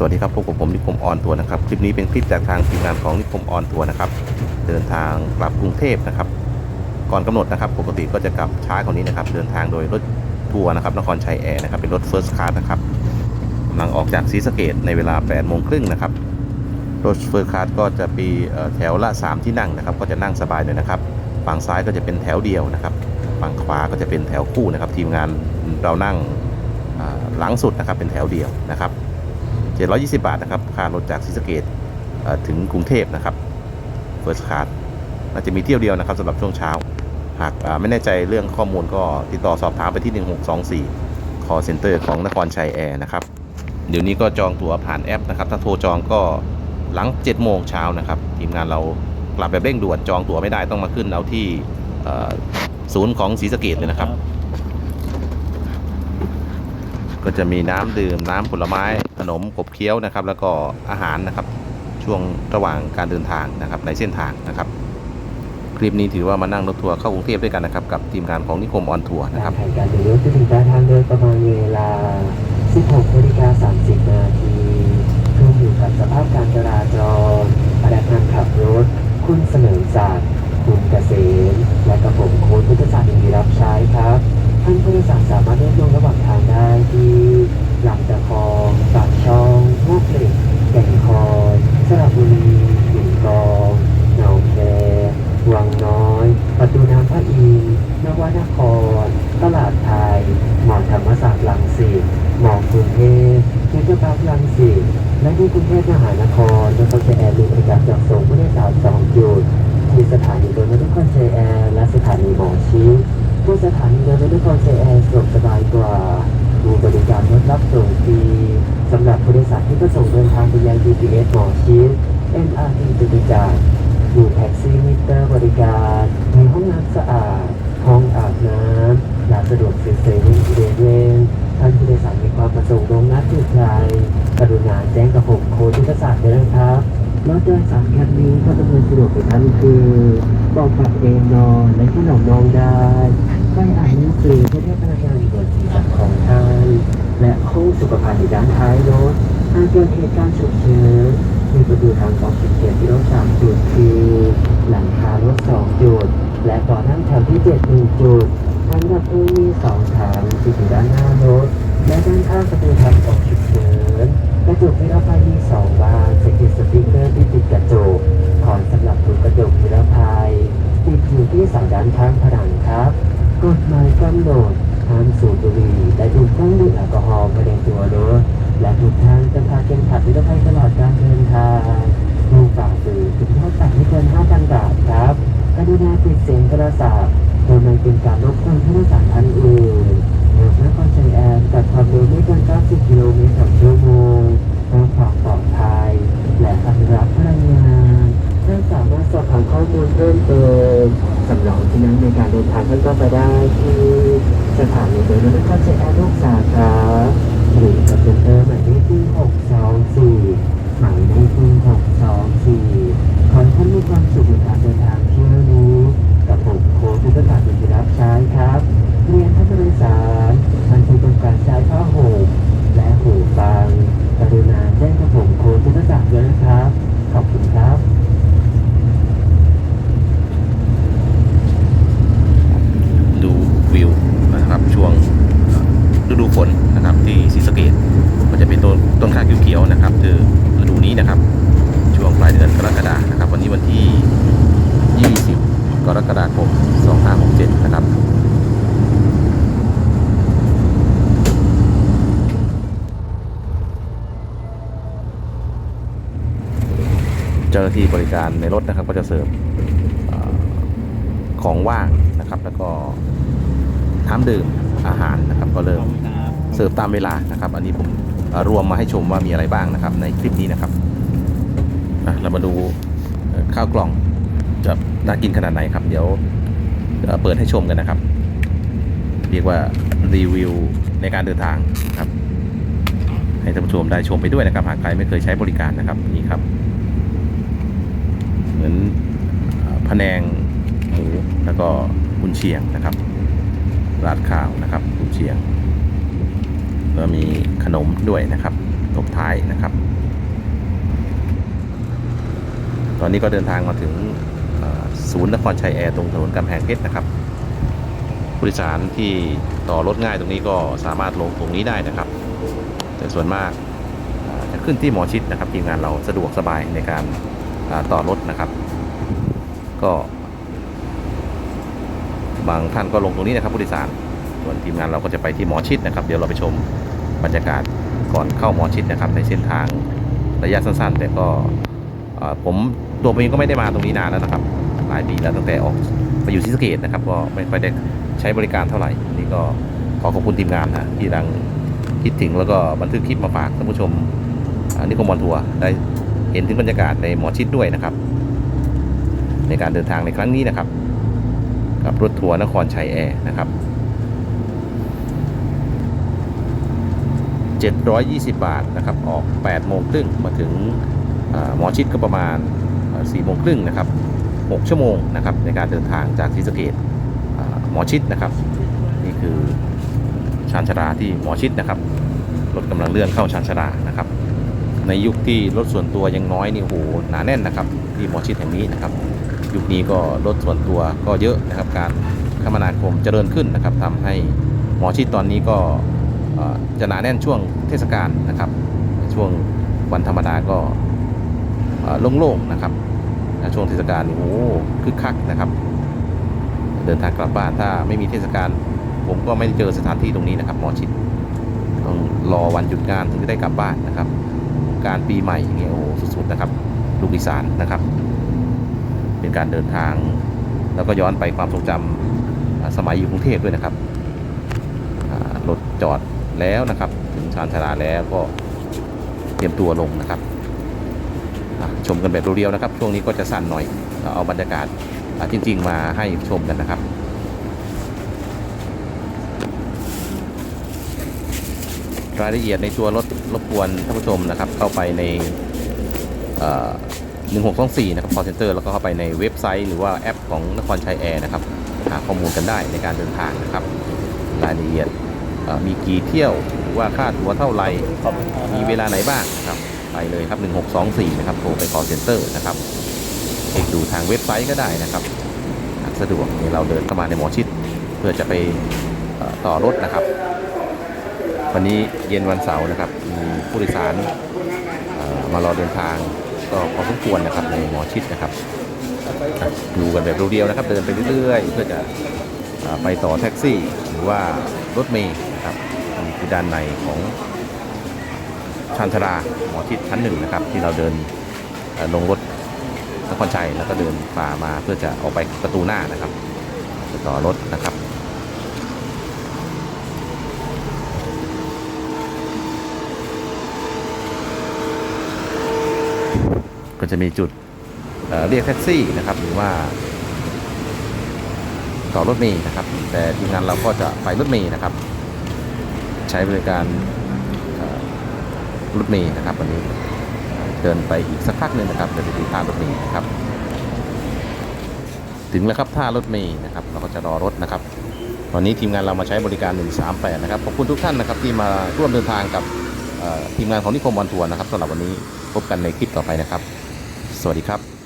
สวัสดีครับพบกับผมนิคมออนทัวนะครับ คลิปนี้เป็นคลิปจากทางทีมงานของนิคมออนทัวนะครับ เดินทางกลับกรุงเทพนะครับ ก่อนกำหนดนะครับ ปกติก็จะกลับช้ากว่านี้นะครับ เดินทางโดยรถทัวร์นะครับนครชัยแอร์นะครับ เป็นรถเฟิร์สคลาสนะครับกำลังออกจากศรีสะเกดในเวลา8โมงครึ่งนะครับ รถเฟิร์สคลาสก็จะมีเอ่อแถวละ 3 ที่นั่งนะครับ ก็จะนั่งสบายเลยนะครับ ฝั่งซ้ายก็จะเป็นแถวเดียวนะครับ ฝั่งขวาก็จะเป็นแถวคู่นะครับ ทีมงานเรานั่งหลังสุดนะครับ เป็นแถวเดียวนะครับ 720 บาทนะครับค่ารถจากศรีสะเกดถึงกรุงเทพนะครับ First Class น่าจะมีเที่ยวเดียวนะครับสำหรับช่วงเช้า หากไม่แน่ใจเรื่องข้อมูลก็ติดต่อสอบถามไปที่ 1624 call center ของนครชัยแอร์นะครับ เดี๋ยวนี้ก็จองตั๋วผ่านแอปนะครับ ถ้าโทรจองก็หลัง 7 โมงเช้านะครับทีมงานเรากลับแบบเร่งด่วนจองตั๋วไม่ได้ต้องมาขึ้นเอาที่ศูนย์ของศรีสะเกดเลยนะครับ ก็จะมีน้ำดื่มน้ำผลไม้ขนมกบเคี้ยวนะครับ แล้วก็อาหารนะครับ ช่วงระหว่างการเดินทางนะครับในเส้นทางนะครับ คลิปนี้ถือว่ามานั่งรถทัวร์เข้ากรุงเทพด้วยกันนะครับ กับทีมงานของนิคมออนทัวร์นะครับการแข่งการเดินรถจะถึงปลายทางโดยประมาณเวลา 16นาฬิกา30นาทีขึ้นอยู่กับสภาพการจราจรพนักงานขับรถ คุณเสนอศักดิ์คุณเกษมและกระผมโค้ดพุทธศาสตร์ยินดีรับใช้ครับท่านผู้โดยสารสามารถเลือกลงระหว่าง ทางได้ที่ลำตะคองปากช่องมวกเหล็กแก่งคอยสระบุรีหินกองหนองแควังน้อย ประตูน้ำพระอินทร์นวนคร ตลาดไทยหมอธรรมศาสตร์ลังสิตหมอกรุงเทพเซ็นทรัลพาร์คลังสิตและที่กรุงเทพมหานครนครชัยแอร์มีบริการจัดส่งผู้โดยสารสองจุดที่สถานีรถไฟนครชัยแอร์และสถานีหมอชิดผู้สถานีรถไฟนครชัยแอร์สะดวกสบายกว่า มีบริการรถรับส่งฟรีสำหรับผู้โดยสารที่ประสงค์เดินทางไปยัง BTS หมอชิด MRT จตุจักรมีแท็กซี่มิเตอร์บริการมีห้องน้ำสะอาด ห้องอาบน้ำร้านสะดวกซื้อเซเว่นอีเลเว่นท่านผู้โดยสารมีความประสงค์ลงนัดจุดใดกรุณาแจ้งกับผมโค้ดยุทธศาสตร์ด้วยนะครับรถโดยสารคันนี้ก็ดำเนินสะดวกกับท่านคือบอกปรับเอนนอนและขนมนองได้ไม่อ่านหนังสือเพื่อ และคู่สุขภัณฑ์ด้านท้ายรถหากเกิดเหตุการณ์ฉุกเฉินมีประตูทางออกฉุกเฉินที่รถสามจุดคือ หลังคารถสองจุด และก่อนนั่งแถวที่เจ็ดหนึ่งจุดทางดับเพลิงมีสองถังที่อยู่ด้านหน้ารถ และด้านข้างประตูทางออกฉุกเฉินกระจกนิรภัยมีสองบานสกิดสติ๊กเกอร์ที่ติดกระจกขอนสำหรับถูกกระจกนิรภัยติดอยู่ที่เสาด้านข้างผนังครับ กฎหมายกำหนด รุณาปิดเสียงโทรศัพท์โดยไม่เป็นการรบกวนผู้โดยสารท่านอื่นหากนครชัยแอร์จัดความเร็วไม่เกิน 90 กิโลเมตรต่อชั่วโมงเพื่อความปลอดภัยและอนุรักษ์พลังงานท่านสามารถสอบถามข้อมูลเพิ่มเติมสำรองที่นั่งในการเดินทางท่านก็ไปได้ที่สถานีรถไฟนครชัยแอร์ทุกสาขาหรือกับเซ็นเตอร์หมายเลขที่624หมายเลขที่624ขอให้ท่านมีความสุขในการเดินทางเที่ยวนี้ กับผมโค้ชทุกท่านยินดีรับใช้ครับ เรียนท่านผู้โดยสารท่านที่ต้องการใช้ผ้าห่มและหูฟังกรุณาแจ้งกับผมโค้ชทุกท่านด้วยนะครับ ขอบคุณครับดูวิวนะครับช่วงฤดูฝนนะครับที่ศรีสะเกดก็จะเป็นต้นต้นข้าวเขียวๆนะครับ คือฤดูนี้นะครับ ช่วงปลายเดือนกรกฎานะครับ วันนี้วันที่ 20 กรกฎาคม 2567 นะครับ เจ้าหน้าที่บริการในรถนะครับก็จะเสิร์ฟเอ่อของว่างนะครับ แล้วก็น้ำดื่มอาหารนะครับก็เริ่มเสิร์ฟตามเวลานะครับ อันนี้ผมเอ่อรวมมาให้ชมว่ามีอะไรบ้างนะครับ ในคลิปนี้นะครับอะเรามาดูเอ่อข้าวกล่อง จะน่ากินขนาดไหนครับ เดี๋ยวเปิดให้ชมกันนะครับ เรียกว่ารีวิวในการเดินทางครับ ให้ท่านผู้ชมได้ชมไปด้วยนะครับ หากใครไม่เคยใช้บริการนะครับนี่ครับ เหมือนผนงหมูแล้วก็กุนเชียงนะครับราดข้าวนะครับกุนเชียงแล้วมีขนมด้วยนะครับตบท้ายนะครับ ตอนนี้ก็เดินทางมาถึง ศูนย์นครชัยแอร์ตรงถนนกำแพงเพชรนะครับ ผู้โดยสารที่ต่อรถง่ายตรงนี้ก็สามารถลงตรงนี้ได้นะครับ แต่ส่วนมากจะขึ้นที่หมอชิดนะครับทีมงานเราสะดวกสบายในการต่อรถนะครับ ก็บางท่านก็ลงตรงนี้นะครับผู้โดยสาร ส่วนทีมงานเราก็จะไปที่หมอชิดนะครับ เดี๋ยวเราไปชมบรรยากาศก่อนเข้าหมอชิดนะครับ ในเส้นทางระยะสั้นๆ แต่ก็ผมตัวเองก็ไม่ได้มาตรงนี้นานแล้วนะครับ หลายปีแล้วตั้งแต่ออกไปอยู่ที่สเกตนะครับ ก็ไม่ค่อยได้ใช้บริการเท่าไหร่นี่ก็ขอขอบคุณทีมงานนะที่รังคิดถึงแล้วก็บันทึกคลิปมาฝากท่านผู้ชมอ่านิคมบอลทัวร์ได้เห็นถึงบรรยากาศในหมอชิดด้วยนะครับ ในการเดินทางในครั้งนี้นะครับ กับรถทัวร์นครชัยแอร์นะครับ720 บาทนะครับ ออก8โมงครึ่งมาถึงหมอชิดก็ประมาณอ่า4โมงครึ่งนะครับ 6 ชั่วโมงนะครับในการเดินทางจากศรีสะเกดหมอชิดนะครับ นี่คือชานชาราที่หมอชิดนะครับรถกำลังเลื่อนเข้าชานชารานะครับ ในยุคที่รถส่วนตัวยังน้อยนี่โหหนาแน่นนะครับ ที่หมอชิดแห่งนี้นะครับ ยุคนี้ก็รถส่วนตัวก็เยอะนะครับ การคมนาคมเจริญขึ้นนะครับทำให้หมอชิดตอนนี้ก็จะหนาแน่นช่วงเทศกาลนะครับ ช่วงวันธรรมดาก็โล่งๆนะครับ นะช่วงเทศกาลนี่โอ้คึกคักนะครับ เดินทางกลับบ้านถ้าไม่มีเทศกาลผมก็ไม่ได้เจอสถานที่ตรงนี้นะครับหมอชิดต้องรอวันหยุดงานถึงจะได้กลับบ้านนะครับ การปีใหม่อย่างเงี้ยโอ้สุดๆนะครับ ลูกอีสานนะครับ เป็นการเดินทาง แล้วก็ย้อนไปความทรงจำอ่าสมัยอยู่กรุงเทพด้วยนะครับรถจอดแล้วนะครับ ถึงชานชาลาแล้วก็เตรียมตัวลงนะครับ ชมกันแบบเรียวๆนะครับ ช่วงนี้ก็จะสั้นหน่อยเราเอาบรรยากาศอะจริง ๆ มาให้ชมกันนะครับรายละเอียดในตัวรถรบกวนท่านผู้ชมนะครับ เข้าไปในเอ่อ1624นะครับ call center แล้วก็เข้าไปในเว็บไซต์หรือว่าแอปของนครชัยแอร์นะครับ หาข้อมูลกันได้ในการเดินทางนะครับ รายละเอียดเอ่อมีกี่เที่ยวหรือว่าค่าตั๋วเท่าไหร่มีเวลาไหนบ้างนะครับ ไปเลยครับ 1624 นะครับ โทรไป call center นะครับเช็คดูทางเว็บไซต์ก็ได้นะครับ สะดวกนี่เราเดินเข้ามาในหมอชิด เพื่อจะไปต่อรถนะครับ วันนี้เย็นวันเสาร์นะครับ มีผู้โดยสารมารอเดินทางก็พอสมควรนะครับในหมอชิดนะครับดูกันแบบเรียวนะครับ เดินไปเรื่อยๆ เพื่อจะไปต่อแท็กซี่ หรือว่ารถเมล์นะครับนี่คือด้านในของ ชานชาราหมอชิดชั้นหนึ่งนะครับ ที่เราเดินลงรถนครชัยแล้วก็เดินฝ่ามาเพื่อจะออกไปประตูหน้านะครับต่อรถนะครับก็จะมีจุดเเรียกแท็กซี่นะครับ หรือว่า ต่อรถเมล์นะครับ แต่ทีมงานเราก็จะไปรถเมล์นะครับ ใช้บริการ รถเมย์นะครับวันนี้เดินไปอีกสักพักหนึ่งนะครับเดี๋ยวไปดูท่ารถเมย์นะครับ ถึงแล้วครับท่ารถเมย์นะครับเราก็จะรอรถนะครับวันนี้ทีมงานเรามาใช้บริการ 138 นะครับ ขอบคุณทุกท่านนะครับที่มาร่วมเดินทางกับทีมงานของนิคมบอลทัวร์นะครับสำหรับวันนี้พบกันในคลิปต่อไปนะครับ สวัสดีครับ